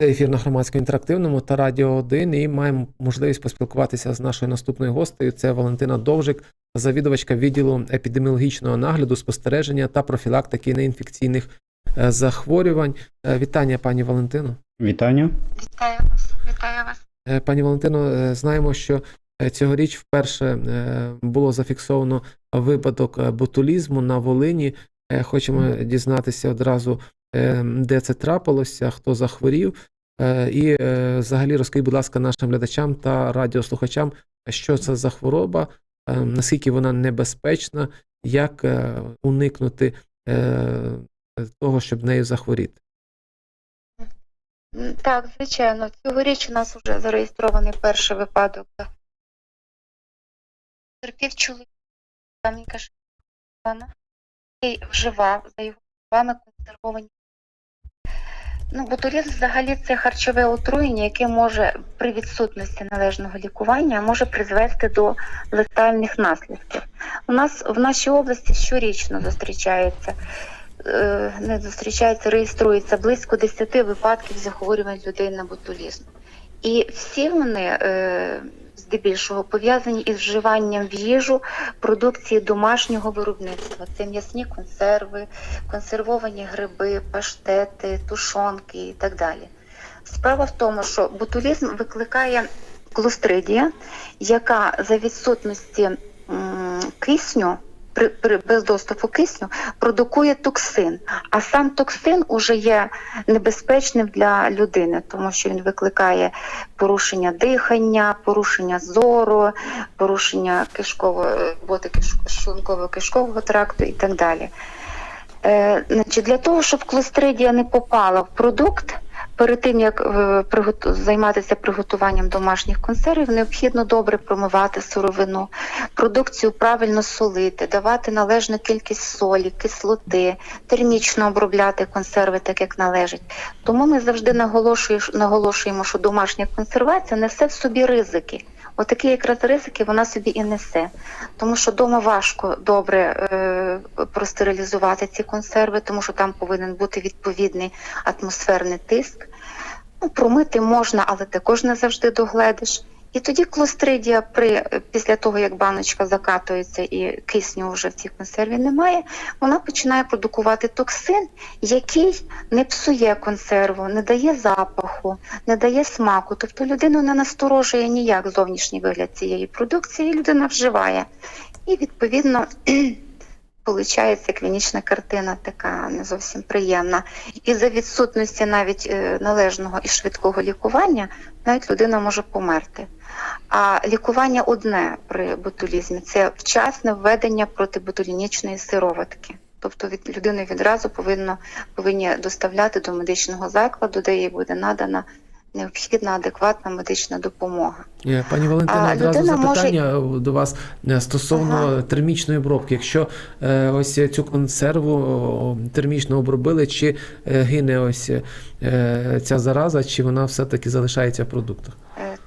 Це ефір на громадському інтерактивному та Радіо 1 і маємо можливість поспілкуватися з нашою наступною гостею. Це Валентина Довжик, завідувачка відділу епідеміологічного нагляду, спостереження та профілактики неінфекційних е, захворювань. Е, Вітання, пані Валентино. Вітання. Вітаю вас, вітаю вас. Е, Пані Валентино, знаємо, що цьогоріч вперше було зафіксовано випадок ботулізму на Волині. Хочемо дізнатися одразу, де це трапилося, хто захворів. Е, І е, взагалі розкажіть, будь ласка, нашим глядачам та радіослухачам, що це за хвороба, е, наскільки вона небезпечна, як е, уникнути е, того, щоб нею захворіти. Так, звичайно, цьогоріч у нас вже зареєстрований перший випадок. Терпів чоловік, який вживав за його словами консервовані. Ну, ботулізм взагалі це харчове отруєння, яке може при відсутності належного лікування може призвести до летальних наслідків. У нас в нашій області щорічно зустрічається е, не зустрічається, реєструється близько 10 випадків захворювань людей на ботулізм. І всі вони е, здебільшого пов'язані із вживанням в їжу продукції домашнього виробництва. Це м'ясні консерви, консервовані гриби, паштети, тушонки і так далі. Справа в тому, що ботулізм викликає клостридія, яка за відсутності кисню при, при без доступу кисню продукує токсин. А сам токсин уже є небезпечним для людини, тому що він викликає порушення дихання, порушення зору, порушення кишкового роботи шлунково-кишкового тракту і так далі. Е, значить, для того, щоб клостридія не попала в продукт, перед тим як е, займатися приготуванням домашніх консервів, необхідно добре промивати сировину, продукцію правильно солити, давати належну кількість солі, кислоти, термічно обробляти консерви так, як належить. Тому ми завжди наголошуємо, що домашня консервація несе в собі ризики. Отакі якраз ризики вона собі і несе, тому що вдома важко добре е, простерилізувати ці консерви, тому що там повинен бути відповідний атмосферний тиск. Ну, промити можна, але також не завжди догледиш. І тоді клостридія при після того, як баночка закатується і кисню вже в цій консерві немає, вона починає продукувати токсин, який не псує консерву, не дає запаху, не дає смаку. Тобто людину не насторожує ніяк зовнішній вигляд цієї продукції, людина вживає. І відповідно Получається клінічна картина така не зовсім приємна. І за відсутності навіть е, належного і швидкого лікування навіть людина може померти. А лікування одне при ботулізмі це вчасне введення протиботулінічної сироватки. Тобто від людини відразу повинно повинні доставляти до медичного закладу, де їй буде надана необхідна адекватна медична допомога. Е, Пані Валентина, одразу людина може- запитання до вас е, стосовно Ага. термічної обробки. Якщо е, ось цю консерву термічно обробили, чи е, гине ось е, ця зараза, чи вона все-таки залишається в продуктах?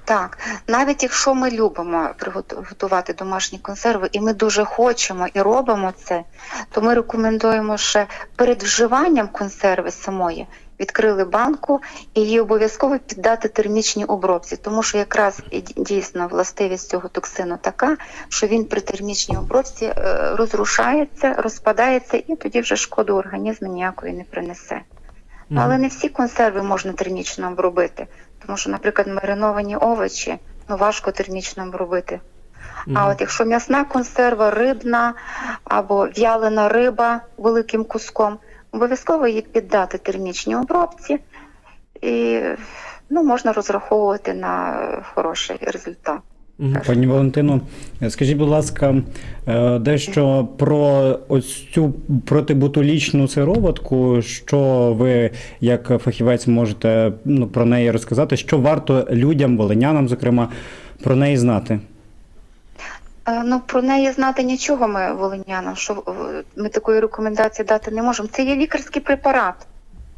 Так, навіть якщо ми любимо приготувати домашні консерви, і ми дуже хочемо і робимо це, то ми рекомендуємо ще перед вживанням консерви самої відкрили банку і її обов'язково піддати термічній обробці, тому що якраз дійсно властивість цього токсину така, що він при термічній обробці е, розрушається, розпадається і тоді вже шкоду організму ніякої не принесе. Ну, Але не всі консерви можна термічно обробити, тому що, наприклад, мариновані овочі ну, важко термічно обробити. А Мгм. от якщо м'ясна консерва, рибна або в'ялена риба великим куском, обов'язково її піддати термічній обробці, і ну, можна розраховувати на хороший результат. Пані Валентино, скажіть, будь ласка, е, дещо про ось цю протиботулічну сироватку, що ви, як фахівець, можете ну, про неї розказати, що варто людям, волинянам, зокрема, про неї знати? Е, Ну, про неї знати нічого ми волинянам, що е, ми такої рекомендації дати не можемо. Це є лікарський препарат.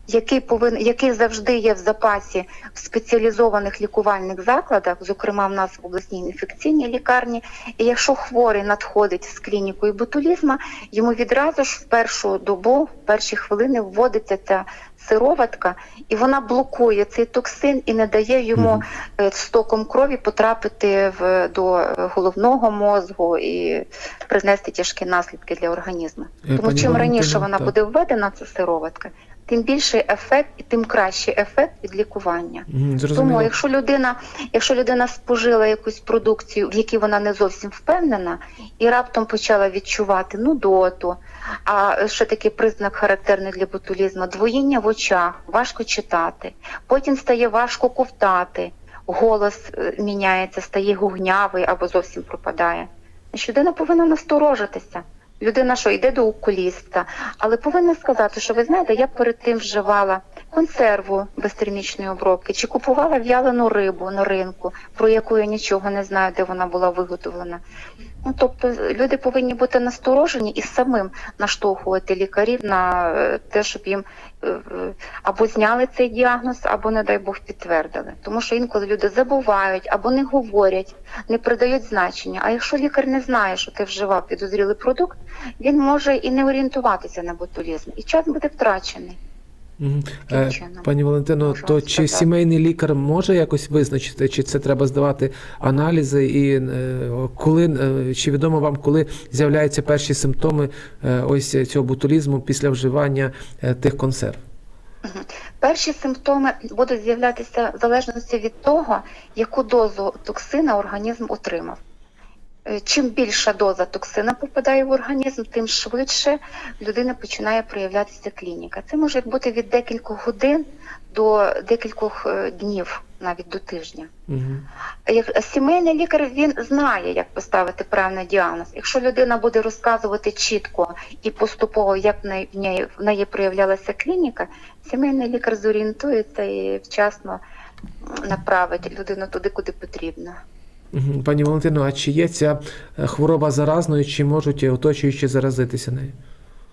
Який повинен, який завжди є в запасі в спеціалізованих лікувальних закладах, зокрема в нас в обласній інфекційній лікарні. І якщо хворий надходить з клінікою ботулізма, йому відразу ж в першу добу, в перші хвилини вводиться ця сироватка, і вона блокує цей токсин і не дає йому е, стоком крові потрапити в, до головного мозку і признести тяжкі наслідки для організму. Е, Тому чим раніше вона так. буде введена, ця сироватка, тим більший ефект і тим кращий ефект від лікування. Зрозуміло. Тому, якщо людина, якщо людина спожила якусь продукцію, в якій вона не зовсім впевнена, і раптом почала відчувати нудоту, а ще такий признак характерний для ботулізму, двоїння в очах, важко читати, потім стає важко ковтати, голос е, міняється, стає гугнявий або зовсім пропадає. Людина повинна насторожитися. Людина, що йде до окуліста, але повинна сказати, що ви знаєте, я перед тим вживала консерву безтермічної обробки чи купувала в'ялену рибу на ринку, про яку я нічого не знаю, де вона була виготовлена. Ну тобто люди повинні бути насторожені і самим наштовхувати лікарів на е, те, щоб їм е, або зняли цей діагноз, або, не дай Бог, підтвердили. Тому що інколи люди забувають або не говорять, не придають значення. А якщо лікар не знає, що ти вживав підозрілий продукт, він може і не орієнтуватися на ботулізм, і час буде втрачений. Е, чином, Пані Валентино, то чи сказати. сімейний лікар може якось визначити, чи це треба здавати аналізи, і е, коли е, чи відомо вам, коли з'являються перші симптоми ось цього ботулізму після вживання тих консерв? Перші симптоми будуть з'являтися в залежності від того, яку дозу токсина організм отримав. Е, Чим більша доза токсина попадає в організм, тим швидше в людини починає проявлятися клініка. Це може бути від декількох годин до декількох е, днів, навіть до тижня. Як сімейний лікар він знає, як поставити правильний діагноз. Якщо людина буде розказувати чітко і поступово, як в неї, в неї, проявлялася клініка, сімейний лікар зорієнтується і вчасно направить людину туди, куди потрібно. Пані Валентино, а чи є ця е, хвороба заразною, чи можуть оточуючі заразитися нею?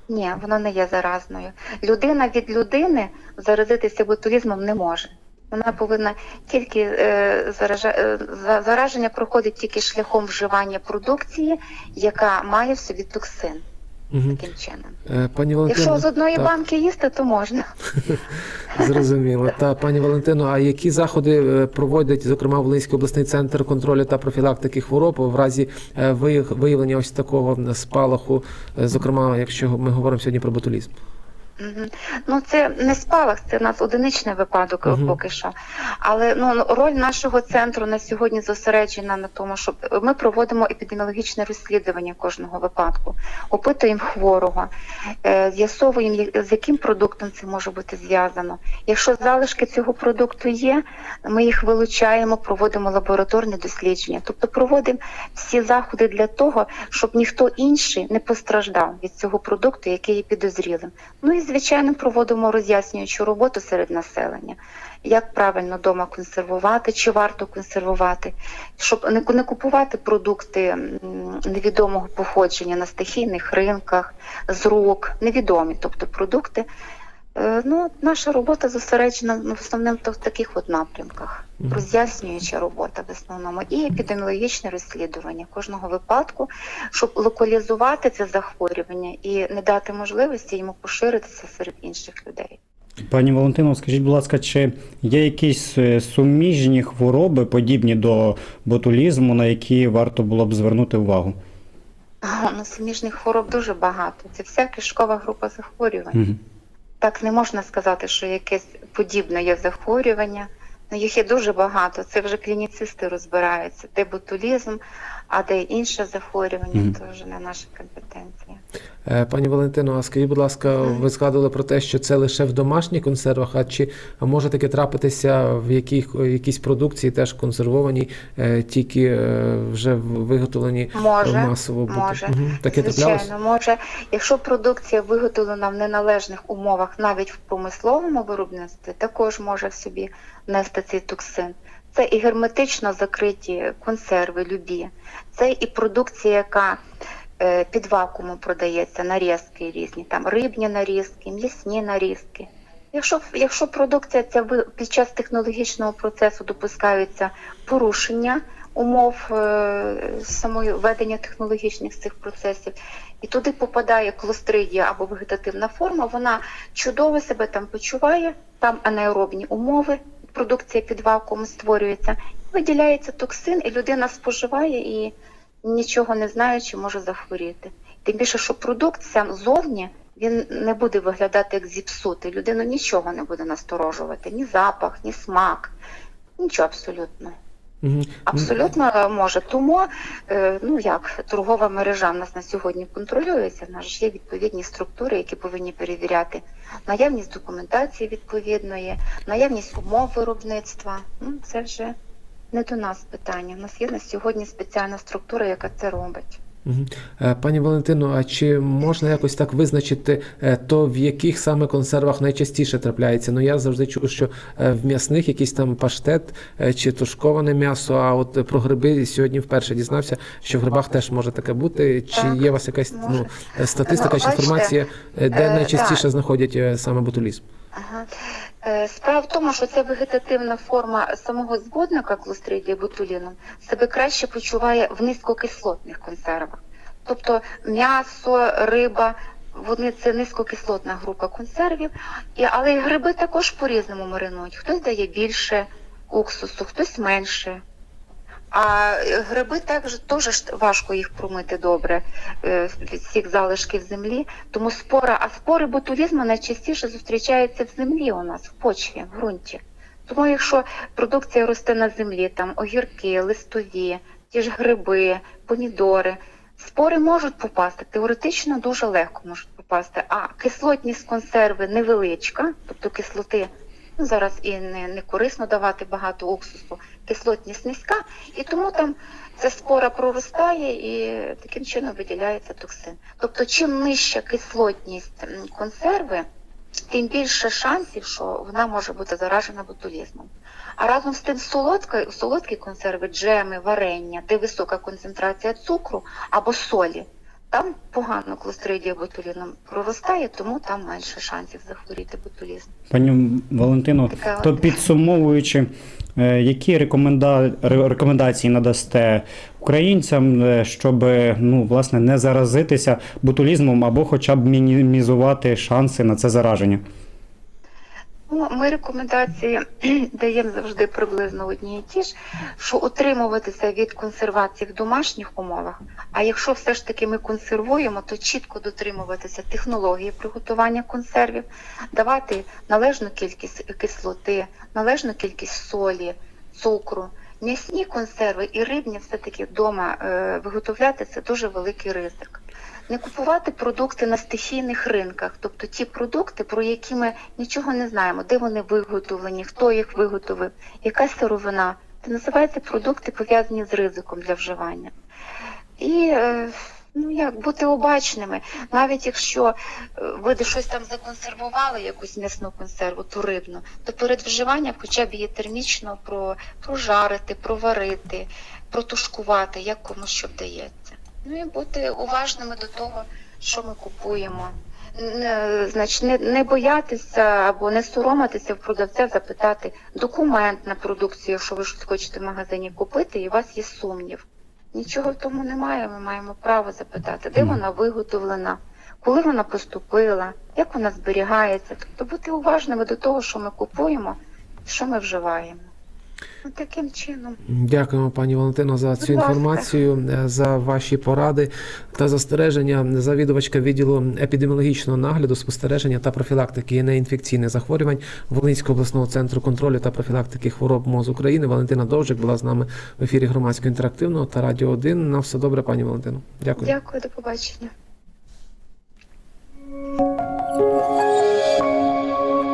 Ні, вона не є заразною. Людина від людини заразитися ботулізмом не може. Вона повинна тільки е, е, зараження проходить тільки шляхом вживання продукції, яка має в собі токсин. Таким чином. Е, Пані Валентино, Якщо з одної та... банки їсти, то можна. Зрозуміло. Та пані Валентино, а які заходи проводять, проводить, зокрема, Волинський обласний центр контролю та профілактики хвороб в разі е, виявлення ось такого спалаху, е, зокрема, якщо ми говоримо сьогодні про ботулізм? Ну це не спалах, це у нас одиничний випадок Мгм. поки що. Але ну роль нашого центру на сьогодні зосереджена на тому, щоб ми проводимо епідеміологічне розслідування кожного випадку, опитуємо хворого, е, з'ясовуємо, з яким продуктом це може бути зв'язано. Якщо залишки цього продукту є, ми їх вилучаємо, проводимо лабораторне дослідження. Тобто проводимо всі заходи для того, щоб ніхто інший не постраждав від цього продукту, який є підозрілим. Ну і звичайно проводимо роз'яснюючу роботу серед населення, як правильно вдома консервувати, чи варто консервувати, щоб не, купувати продукти невідомого походження на стихійних ринках, з рук, невідомі, тобто продукти. Е, Ну, наша робота зосереджена в основному в таких от напрямках. Роз'яснююча робота в основному і епідеміологічне розслідування кожного випадку, щоб локалізувати це захворювання і не дати можливості йому поширитися серед інших людей. Пані Валентино, скажіть, будь ласка, чи є якісь е, суміжні хвороби, подібні до ботулізму, на які варто було б звернути увагу? Ну, суміжних хвороб дуже багато. Це вся кишкова група захворювань. Мгм. Так не можна сказати, що якесь подібне є захворювання. Ну, їх є дуже багато. Це вже клініцисти розбираються, де ботулізм, а де інше захворювання, Мгм. це вже не наша компетенція. Е, Пані Валентино, а скажіть, будь ласка, ви згадували про те, що це лише в домашніх консервах, а чи може таке трапитися в яких, якійсь продукції, теж консервованій, е, тільки е, вже виготовлені Може, масово бути? може. Мгм. Таке? Звичайно, може, якщо продукція виготовлена в неналежних умовах, навіть в промисловому виробництві, також може в собі нести цей токсин. Це і герметично закриті консерви, любі, це і продукція, яка е, під вакуумом продається, нарізки різні, там рибні нарізки, м'ясні нарізки. Якщо, якщо продукція ця під час технологічного процесу допускаються порушення умов е, самої ведення технологічних цих процесів, і туди попадає клостридія або вегетативна форма, вона чудово себе там почуває, там анаеробні умови, продукція під вакуум створюється, виділяється токсин, і людина споживає і нічого не знаючи може захворіти. Тим більше, що продукт сам зовні він не буде виглядати як зіпсутий. Людину нічого не буде насторожувати, ні запах, ні смак, нічого абсолютно. Абсолютно може. Тому, е, ну як торгова мережа в нас на сьогодні контролюється. В нас ж є відповідні структури, які повинні перевіряти наявність документації відповідної, наявність умов виробництва. Ну, це вже не до нас питання. У нас є на сьогодні спеціальна структура, яка це робить. Е, Пані Валентино, а чи можна якось так визначити, е, то в яких саме консервах найчастіше трапляється? Ну я завжди чув, що е, в м'ясних якийсь там паштет чи тушковане м'ясо. А от про гриби сьогодні вперше дізнався, що в грибах теж може таке бути. Чи Так, є у вас якась ну, може. е, статистика Ну, чи інформація, де найчастіше так. знаходять саме ботулізм? Ага. Е, Справа в тому, що ця вегетативна форма самого збудника клостридія ботуліном себе краще почуває в низькокислотних консервах. Тобто м'ясо, риба, вони це низькокислотна група консервів, і, але і гриби також по-різному маринують. Хтось дає більше уксусу, хтось менше. А е, гриби також теж важко їх промити добре е, від всіх залишків землі. Тому спора, а спори ботулізму найчастіше зустрічаються в землі у нас, в почві, в ґрунті. Тому якщо продукція росте на землі, там огірки, листові, ті ж гриби, помідори, спори можуть попасти, теоретично дуже легко можуть попасти. А кислотність консерви невеличка, тобто кислоти ну, зараз і не, не корисно давати багато уксусу, кислотність низька, і тому там ця спора проростає і таким чином виділяється токсин. Тобто, чим нижча кислотність консерви, тим більше шансів, що вона може бути заражена ботулізмом. А разом з тим солодка, солодкі консерви, джеми, варення, де висока концентрація цукру або солі, там погано клостридія ботуліном проростає, тому там менше шансів захворіти ботулізм. Пані Валентино, Така то підсумовуючи, е, які рекоменда... рекомендації надасте українцям, е, щоб ну, власне, не заразитися ботулізмом або хоча б мінімізувати шанси на це зараження? Ну, ми рекомендації даємо завжди приблизно одні і ті ж, що утримуватися від консервації в домашніх умовах. А якщо все ж таки ми консервуємо, то чітко дотримуватися технології приготування консервів, давати належну кількість кислоти, належну кількість солі, цукру. М'ясні консерви і рибні все-таки вдома е, виготовляти це дуже великий ризик. Не купувати продукти на стихійних ринках, тобто ті продукти, про які ми нічого не знаємо, де вони виготовлені, хто їх виготовив, яка сировина. Це називаються продукти пов'язані з ризиком для вживання. І е, ну як бути обачними, навіть якщо е, ви щось там законсервували, якусь м'ясну консерву, ту рибну, то перед вживанням хоча б її термічно прожарити, проварити, протушкувати, як кому що вдається. Ну і бути уважними до того, що ми купуємо. Не, значить, не, не боятися або не соромитися в продавця запитати документ на продукцію, якщо ви щось хочете в магазині купити, і у вас є сумнів. Нічого в тому немає. Ми маємо право запитати, де вона виготовлена, коли вона поступила, як вона зберігається. Тобто бути уважними до того, що ми купуємо, що ми вживаємо. Таким чином, дякуємо, пані Валентино, за цю інформацію, е, за ваші поради та застереження. Завідувачка відділу епідеміологічного нагляду, спостереження та профілактики неінфекційних захворювань Волинського обласного центру контролю та профілактики хвороб МОЗ України. Валентина Довжик була з нами в ефірі громадського інтерактивного та радіо 1. На все добре, пані Валентино. Дякую. Дякую, до побачення.